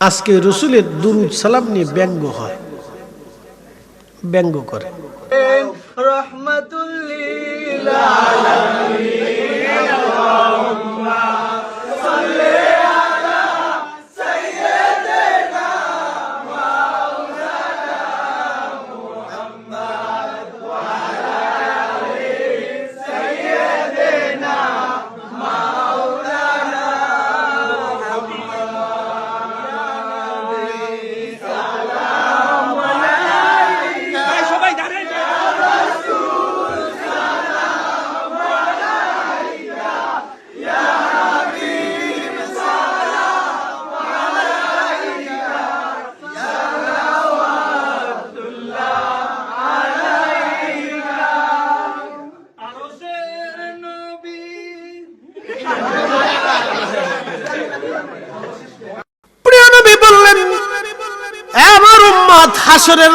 আজকে রসুলের দুরুদ সালাম নিয়ে ব্যঙ্গ হয়। ব্যঙ্গ করে।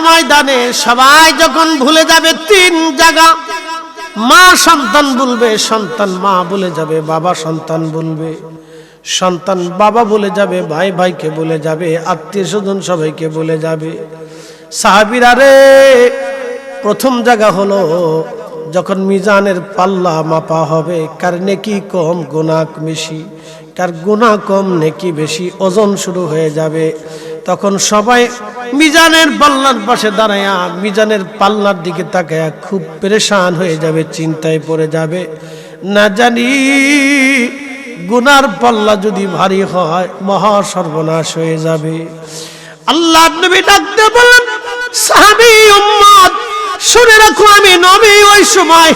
ময়দানে সবাই যখন ভুলে যাবে তিন জায়গা, মা সন্তান বলবে, সন্তান মা বলে যাবে, বাবা সন্তান বলবে। সন্তান বাবা বলে যাবে, ভাই ভাইকে বলে যাবে, আত্মীয় স্বজন সবাইকে বলে যাবে। সাহাবিরা রে, প্রথম জায়গা হলো যখন মিজানের পাল্লা মাপা হবে, কার নেকি কম গোনা বেশি? কার গুণা কম, নেকি বেশি? ওজন শুরু হয়ে যাবে। তখন সবাই মিজানের পাল্লার পাশে দাঁড়ায়া মিজানের পাল্লার দিকে তাকায়া খুব পরেশান হয়ে যাবে, চিন্তায় পড়ে যাবে। না জানি গুনার পাল্লা যদি ভারী হয়, মহা সর্বনাশ হয়ে যাবে। আল্লাহ নবী ডাকতে বলেন সাহাবী উম্মত শুনে রাখো, আমি নবী, ওই সময়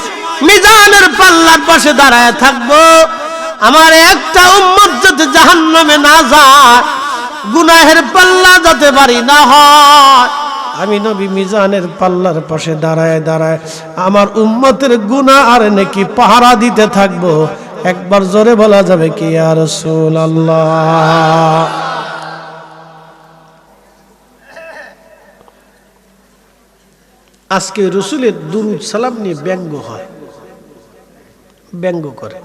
মিজানের পাল্লার পাশে দাঁড়ায় থাকব। আমার একটা উম্মত যাতে জাহান্নামে না যায়, গুনাহের পাল্লা যাতে পারি না হয়। আমি নবী মিজানের পাল্লার পাশে দাঁড়ায় দাঁড়ায় আমার উম্মতের গুনাহ আর নাকি পাহারা দিতে থাকব। একবার জোরে বলা যাবে কি আর রসুল আল্লাহ আজকে রসুলের দুরুদ সালাম নিয়ে ব্যঙ্গ হয়। ব্যঙ্গ করে।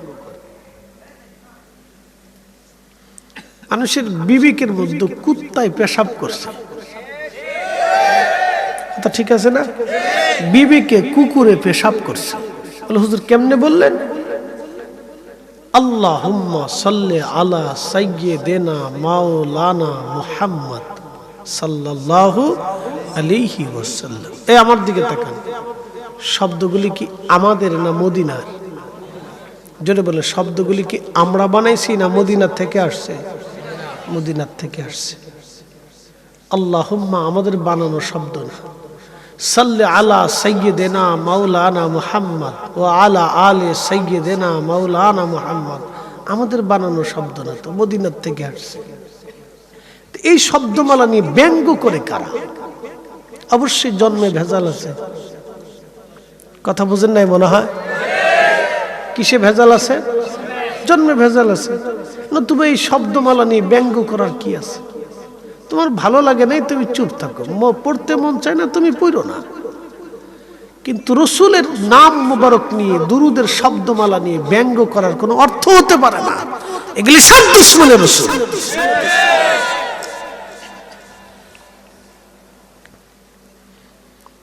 মানুষের বিবেকের মধ্যে কুত্তায় পেশাব করছে। তা ঠিক আছে না? বিবেকে কুকুরে পেশাব করছে। বলে, হুজুর, কেমনে বললেন? আল্লাহ সাল্লে আলা সাইয়্যিদিনা মাওলানা মুহাম্মদ সাল্লাল্লাহু আলাইহি ওয়াসাল্লাম। এই আমার দিকে তাকান। শব্দগুলি কি আমাদের না মদিনার? জোরে বলে, শব্দগুলি কি আমরা বানাইছি না মদিনার থেকে আসছে? মদিনার থেকে আসছে। আল্লাহুম্মা আমাদের বানানো শব্দ না। সাল্লে আলা সৈয়দেনা মাওলানা মুহাম্মদ ও আলা আলে সৈয়দেনা মাওলানা মুহাম্মদ। আমাদের বানানো শব্দ না তো, মদিনার থেকে আসছে। এই শব্দমালা নিয়ে ব্যঙ্গ করে কারা? অবশ্যই জন্মে ভেজাল আছে। কথা বুঝেন নাই মনে হয়? কিসে ভেজাল আছে? জন্মে ভেজাল আছে। না তুমি এই শব্দমালা নিয়ে ব্যঙ্গ করার কি আছে? তোমার ভালো লাগে নাই, তুমি চুপ থাকো। পড়তে মন চায় না, তুমি পড়ো না। কিন্তু রসুলের নাম মোবারক নিয়ে, দুরুদের শব্দমালা নিয়ে ব্যঙ্গ করার কোনো অর্থ হতে পারে না। এগুলি সব দুশ্মনের রসুল।